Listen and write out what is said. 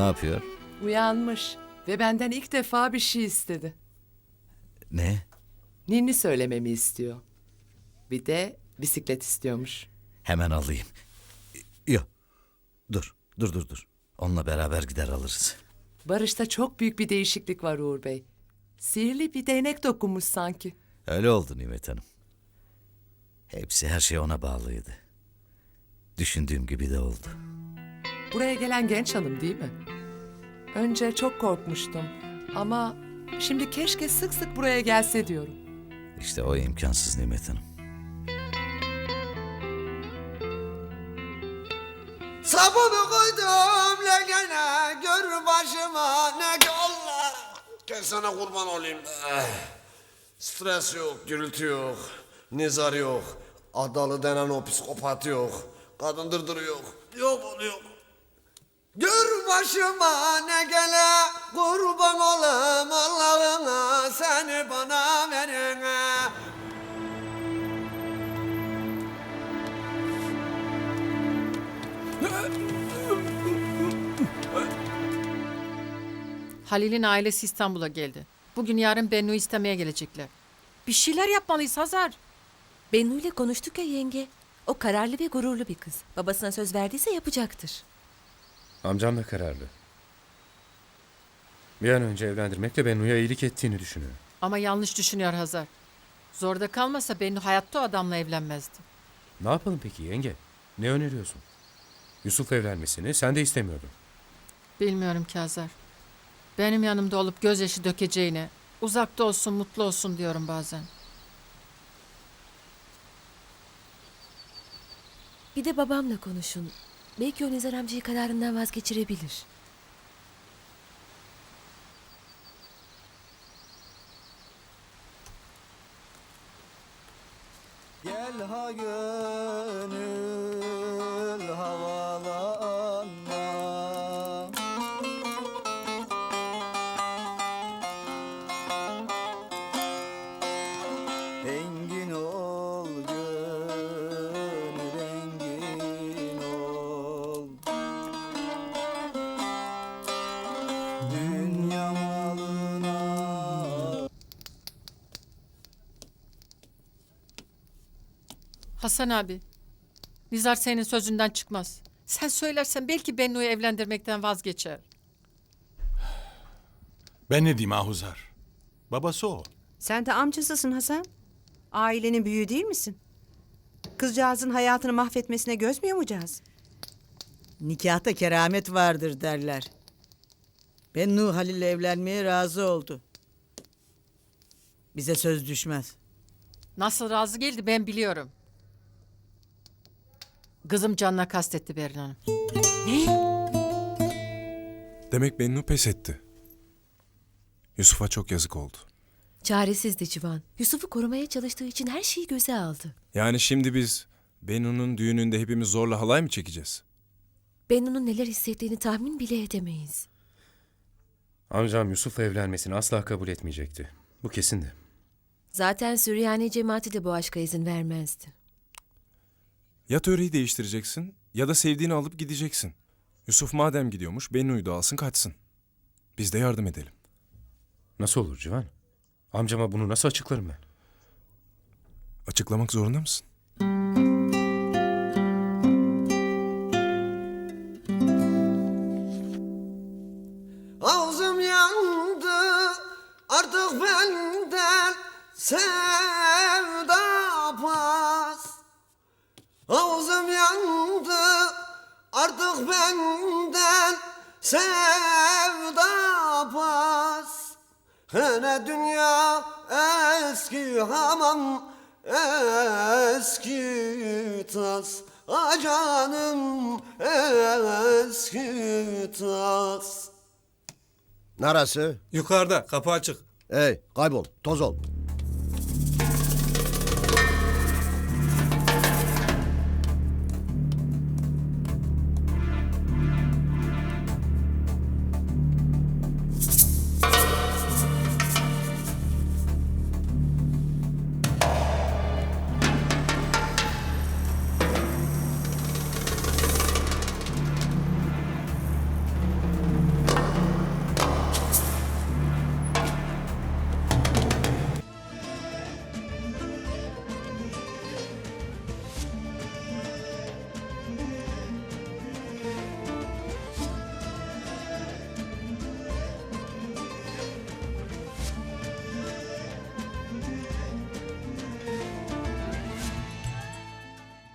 Ne yapıyor? Uyanmış ve benden ilk defa bir şey istedi. Ne? Ninni söylememi istiyor. Bir de bisiklet istiyormuş. Hemen alayım. Yok. Dur, dur, dur, dur. Onunla beraber gider alırız. Barış'ta çok büyük bir değişiklik var Uğur Bey. Sihirli bir değnek dokunmuş sanki. Öyle oldu Nimet Hanım. Hepsi her şey ona bağlıydı. Düşündüğüm gibi de oldu. Buraya gelen genç hanım değil mi? Önce çok korkmuştum ama şimdi keşke sık sık buraya gelse diyorum. İşte o imkansız Nimet Hanım. Sabunu koydum legene gör başıma ne Allah. Gel sana kurban olayım. Eh. Stres yok, gürültü yok, nizar yok. Adalı denen o psikopat yok. Kadın dırdırı yok. Yok onu yok. Gör başıma ne gele kurban olayım Allah'ına seni bana verene. Halil'in ailesi İstanbul'a geldi. Bugün yarın Bennu'yu istemeye gelecekler. Bir şeyler yapmalıyız Hazar. Bennu ile konuştuk ya yenge. O kararlı ve gururlu bir kız. Babasına söz verdiyse yapacaktır. Amcam da kararlı. Bir an önce evlendirmekle Bennu'ya iyilik ettiğini düşünüyor. Ama yanlış düşünüyor Hazar. Zorda kalmasa Bennu hayatta o adamla evlenmezdi. Ne yapalım peki yenge? Ne öneriyorsun? Yusuf evlenmesini sen de istemiyordun. Bilmiyorum ki Hazar. Benim yanımda olup gözyaşı dökeceğine, uzakta olsun mutlu olsun diyorum bazen. Bir de babamla konuşun. Belki o Nizar amcayı kararından vazgeçirebilir. Gel ha gönül Hasan abi, Nizar senin sözünden çıkmaz. Sen söylersen belki Bennu'yu evlendirmekten vazgeçer. Ben ne diyeyim Ahuzar? Babası o. Sen de amcasısın Hasan. Ailenin büyüğü değil misin? Kızcağızın hayatını mahvetmesine göz mü yumacağız? Nikahta keramet vardır derler. Ben Nuh Halil'le evlenmeye razı oldu. Bize söz düşmez. Nasıl razı geldi ben biliyorum. Kızım canına kastetti Berin Hanım. Demek Bennu pes etti. Yusuf'a çok yazık oldu. Çaresizdi Civan. Yusuf'u korumaya çalıştığı için her şeyi göze aldı. Yani şimdi biz Bennu'nun düğününde hepimiz zorla halay mı çekeceğiz? Bennu'nun neler hissettiğini tahmin bile edemeyiz. Amcam Yusuf'la evlenmesini asla kabul etmeyecekti. Bu kesindi. Zaten Süryani cemaati de bu aşka izin vermezdi. Ya töreyi değiştireceksin ya da sevdiğini alıp gideceksin. Yusuf madem gidiyormuş Bennu'yu da alsın kaçsın. Biz de yardım edelim. Nasıl olur Civan? Amcama bunu nasıl açıklarım ben? Açıklamak zorunda mısın? Ağzım yandı artık benden sevda Ağzım yandı artık benden sevda pas. Hele dünya eski hamam eski tas. Ah canım eski tas. Neresi? Yukarıda kapı açık. Ey kaybol toz ol.